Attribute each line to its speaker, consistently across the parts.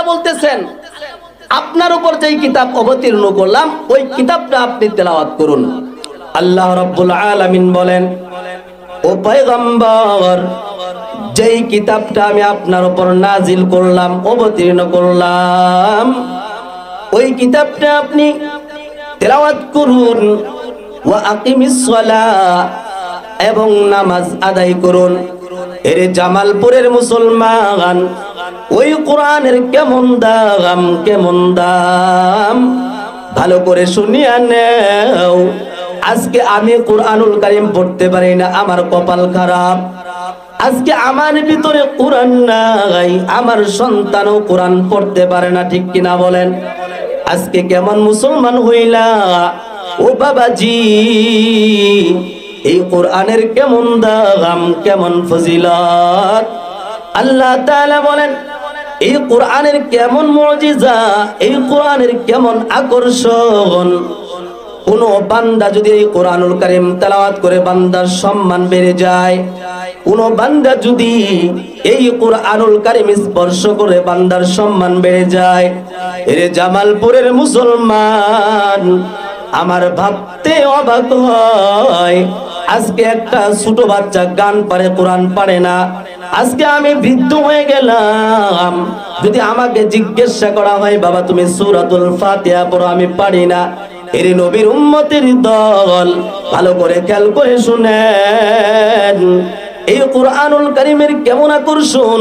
Speaker 1: আল্লাহ বলতেছেন, আপনার উপর যেই কিতাব অবতীর্ণ করলাম, ওই কিতাবটা আপনি তেলাওয়াত করুন। আল্লাহ রাব্বুল আলামিন বলেন, ও পয়গম্বর, যেই কিতাবটা আমি আপনার উপর নাজিল করলাম, অবতীর্ণ করলাম, ওই কিতাবটা আপনি তেলাওয়াত করুন। ওয়া আকিমিস সালাহ এবং নামাজ আদায় করুন। এর জামালপুরের মুসলমান ওই কোরআনের কেমন দাম কেমন দাম? ভালো করে শুনিয়া নেও। আজকে আমি কোরআনুল কারিম পড়তে পারি না, আমার কপাল খারাপ। আজকে আমার ভিতরে কোরআন নাই, আমার সন্তানও কোরআন পড়তে পারে না, ঠিক কিনা বলেন? আজকে কেমন মুসলমান হইলা? ও বাবাজি, এই কোরআনের কেমন দাম, কেমন ফজিলত? আল্লাহ তাআলা বলেন, এই কোরআনের কেমন মজিজা, এই কোরআনের কেমন আকর্ষণ? কোন বান্দা যদি এই কোরআনুল কারিম তেলাওয়াত করে বান্দার সম্মান বেড়ে যায়, কোন বান্দা যদি এই কোরআনুল কারিম স্পর্শ করে বান্দার সম্মান বেড়ে যায়, এর জামালপুরের মুসলমান, আমার ভাবতে অবাক হয়, আজকে একটা ছোট বাচ্চা গান পারে, কোরআন পারে না। আজকে আমি বৃদ্ধ হয়ে গেলাম। যদি আমাকে জিজ্ঞাসা করা হয়, বাবা, তুমি সূরাতুল ফাতিহা পড়ো, আমি পারি না। এর নবীর উম্মতের দল ভালো করে খেয়াল করে শুনেন। এই কোরআনুল কারিমের কেমন আকর্ষণ?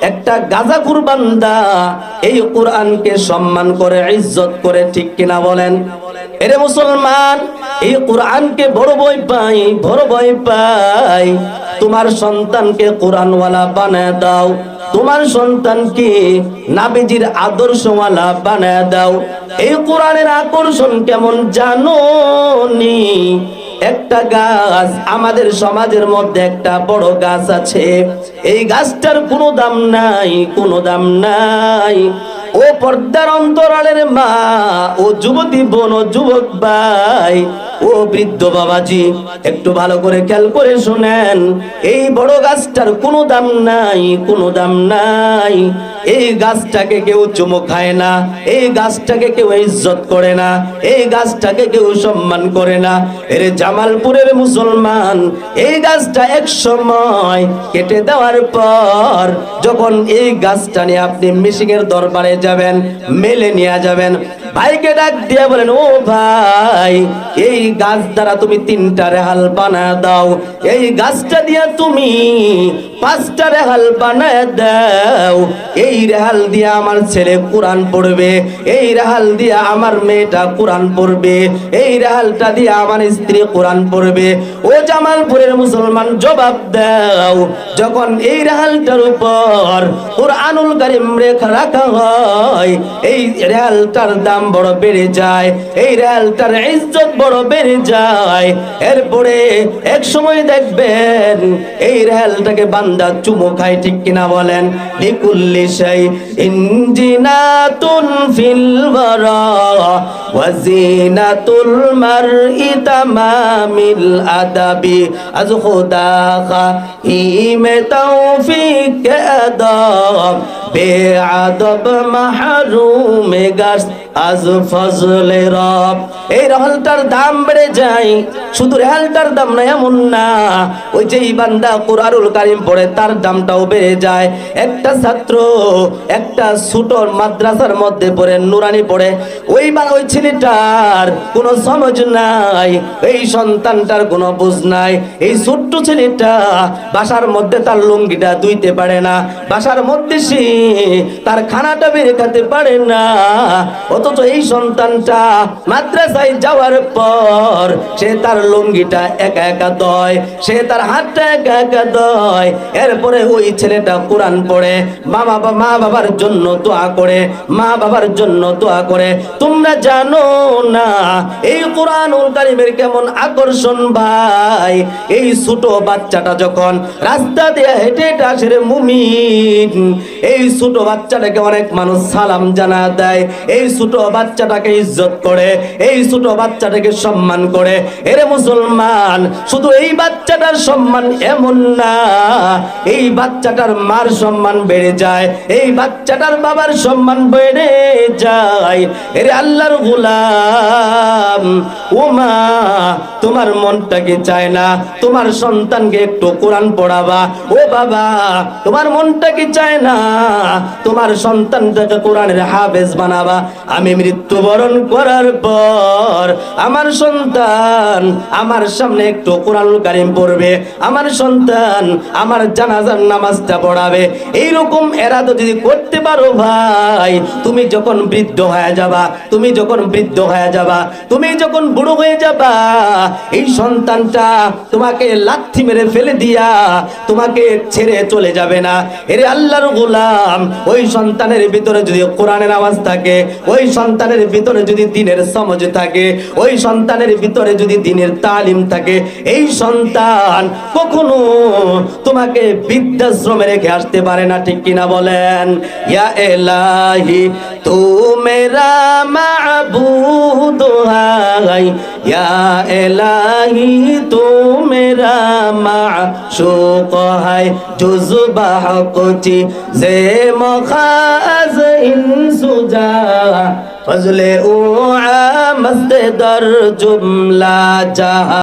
Speaker 1: একটা গাজাকুর বান্দা এই কোরআনকে সম্মান করে, ইজ্জত করে, ঠিক কিনা বলেন? এরে মুসলমান, এই কোরআনকে বড় বই পাই, বড় বই পাই। তোমার সন্তানকে কোরআনওয়ালা বানায় দাও। তোমার সন্তানকে নাবিজির আদর্শওয়ালা বানায় দাও। এই কোরআনের আকর্ষণ কেমন জানো নি একটা গাছ, আমাদের সমাজের মধ্যে একটা বড় গাছ আছে। এই গাছটার কোনো দাম নাই, কোনো দাম নাই। ও পর্দার অন্তরালের মা, ও যুবতী বোন, ও যুবক ভাই, ও বৃদ্ধ বাবাজি, একটু ভালো করে খেয়াল করে শুনেন, এই বড় গাছটার কোনো দাম নাই, কোনো দাম নাই। এই গাছটাকে কেউ চুমো খায় না, এই গাছটাকে কেউ ইজ্জত করে না, এই গাছটাকে কেউ সম্মান করে না। এর জামালপুরের মুসলমান, এই গাছটা এক সময় কেটে দেওয়ার পর, যখন এই গাছটা নিয়ে আপনি মিশিংয়ের দরবারে যাবেন, মেলে নিয়ে যাবেন। ভাইকে ডাক দিয়ে বলেন, ও ভাই, এই গাছ দ্বারা তুমি তিনটা রেহাল বানা দাও। এই গাছটা দিয়া তুমি পাঁচটা রেহাল বানায় দাও। এই রেহাল দিয়া আমার ছেলে কোরআন পড়বে, এই রেহাল দিয়া আমার মেয়েটা কোরআন পড়বে, এই রেহালটা দিয়া আমার স্ত্রী কোরআন পড়বে। ও জামালপুরের মুসলমান জবাব দাও, যখন এই রেহালটার উপর কোরআনুল কারিম রেখা রাখা হয় এই রেলটার দাম বড় বেড়ে যায়, এই রেলটার ইজ্জত বড় বেড়ে যায়। এরপরে এক সময় দেখবেন, এই রেলটাকে বান্দা চুমো খায়, ঠিক কিনা বলেন? লিকুল্লি সেই ইনজিনাতুন ফিল ওয়াজিনাতুল মারই তামামিল আদাবি, আজ খুদা খাইমে তৌফিক আদব বেআদব মাহরুম গাছ আজ ফজলে রব। এই রহলটার দাম বেড়ে যায়, শুধু রেহালটার দাম না, এমন না, ওই যে বান্দা কোরআনুল কারিম পড়ে, তার দামটাও বেড়ে যায়। একটা ছাত্র একটা ছোটর মাদ্রাসার মধ্যে পড়ে, নুরানি পড়ে, ওই বা ওই ছেলেটার কোনো সমজ নাই, এই সন্তানটার কোনো বুঝ নাই। এই ছোট্ট ছেলেটা বাসার মধ্যে তার লুঙ্গিটা ধুইতে পারে না, বাসার মধ্যে সে তার খানাটা বের খেতে পারে না। অথচ এই সন্তানটা মাদ্রাসায় যাওয়ার পর সে তার লুঙ্গিটা একা একা দয় সে তার হাতটা একা একা দয় এরপরে ওই ছেলেটা কোরআন পড়ে, মা বাবা, মা বাবার জন্য দোয়া করে, মা বাবার জন্য দোয়া করে। তোমরা জানো জানো না? এই কোরআনুল কারিমের কেমন আকর্ষণ ভাই? এই ছোট বাচ্চাটা যখন রাস্তা দিয়ে হেঁটে হেঁটে আসে রে মুমিন, এই ছোট বাচ্চাটাকে অনেক মানুষ সালাম জানা দেয়। এই ছোট বাচ্চাটাকে ইজ্জত করে, এই ছোট বাচ্চাটাকে সম্মান করে। এরে মুসলমান, শুধু এই বাচ্চাটার সম্মান এমন না। এই বাচ্চাটার মার সম্মান বেড়ে যায়, এই বাচ্চাটার বাবার সম্মান বেড়ে যায়। এরে আল্লাহর গোলাম। ও মা তোমার চায় না? তোমার সন্তানকে একটু কোরআন পড়াবা। ও বাবা, তোমার চায় না? তোমার সন্তানটাকে কোরআনের বানাবা। আমি মৃত্যুবরণ করার পর আমার সন্তান আমার সামনে একটু কোরআন কারিম পড়বে। আমার সন্তান আমার জানাজার নামাজটা পড়াবে। এইরকম এরা তো যদি করতে পারো ভাই, তুমি যখন বৃদ্ধ হয়ে যাবা, তুমি যখন বৃদ্ধ হয়ে যাবা। তুমি যখন বুড়ো হয়ে যাবা, এই সন্তানটা তোমাকে লাথি মেরে ফেলে দিয়া তোমাকে ছেড়ে চলে যাবে না। এরে আল্লাহর গোলাম, ওই সন্তানের ভিতরে যদি কোরআনের আওয়াজ থাকে, ওই সন্তানের ভিতরে যদি দিনের সমাজ থাকে, ওই সন্তানের ভিতরে যদি দিনের তালিম থাকে, এই সন্তান কখনো তোমাকে বৃদ্ধাশ্রমে রেখে আসতে পারে না, ঠিক কিনা বলেন? ইয়া এলাহি তু মেরা মাবুদ হাই, ইয়া এলাহি তু মেরা মাশুক হাই। জুজবা হকচি জে মখাজ ইনসুজা, ফজলে ও আমস্তে দর জুমলা জাহা।